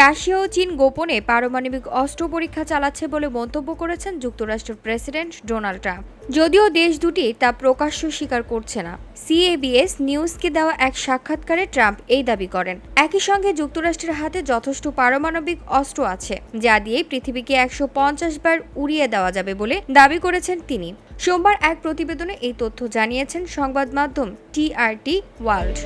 Russia ও চীন গোপনে পারমাণবিক অস্ত্র পরীক্ষা চালাচ্ছে বলে মন্তব্য করেছেন যুক্তরাষ্ট্রের প্রেসিডেন্ট ডোনাল্ড ট্রাম্প। যদিও দেশ দুটি তা প্রকাশ্য স্বীকার করছে না। সিএবিএস নিউজকে দেওয়া এক সাক্ষাৎকারে ট্রাম্প এই দাবি করেন। একই সঙ্গে যুক্তরাষ্ট্রের হাতে যথেষ্ট পারমাণবিক অস্ত্র আছে, যা দিয়ে পৃথিবীকে একশো পঞ্চাশ বার উড়িয়ে দেওয়া যাবে বলে দাবি করেছেন তিনি। সোমবার এক প্রতিবেদনে এই তথ্য জানিয়েছেন সংবাদ মাধ্যম টিআরটি ওয়ার্ল্ড।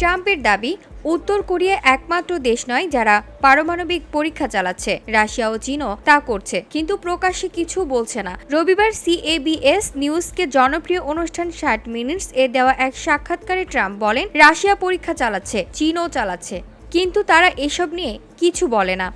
ট্রাম্পের দাবি উত্তর কোরিয়া একমাত্র দেশ নয় যারা পারমাণবিক পরীক্ষা চালাচ্ছে। রাশিয়া ও চীনও তা করছে, কিন্তু প্রকাশ্যে কিছু বলছে না। রবিবার সিএবিএস নিউজকে জনপ্রিয় অনুষ্ঠান ষাট মিনিটস এ দেওয়া এক সাক্ষাৎকারে ট্রাম্প বলেন, রাশিয়া পরীক্ষা চালাচ্ছে, চীনও চালাচ্ছে। কিন্তু তারা এসব নিয়ে কিছু বলে না।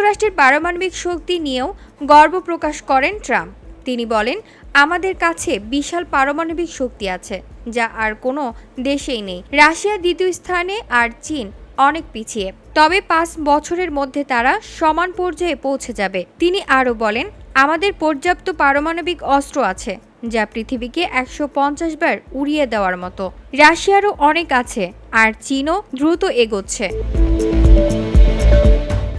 যুক্তরাষ্ট্রের পারমাণবিক শক্তি নিয়েও গর্ব প্রকাশ করেন ট্রাম্প। তিনি বলেন, আমাদের কাছে বিশাল পারমাণবিক শক্তি আছে, যা আর কোনো দেশেই নেই। রাশিয়া দ্বিতীয় স্থানে আর চীন অনেক পিছিয়ে। তবে পাঁচ বছরের মধ্যে তারা সমান পর্যায়ে পৌঁছে যাবে। তিনি আরও বলেন, আমাদের পর্যাপ্ত পারমাণবিক অস্ত্র আছে, যা পৃথিবীকে একশো পঞ্চাশ বার উড়িয়ে দেওয়ার মতো। রাশিয়ারও অনেক আছে, আর চীনও দ্রুত এগোচ্ছে।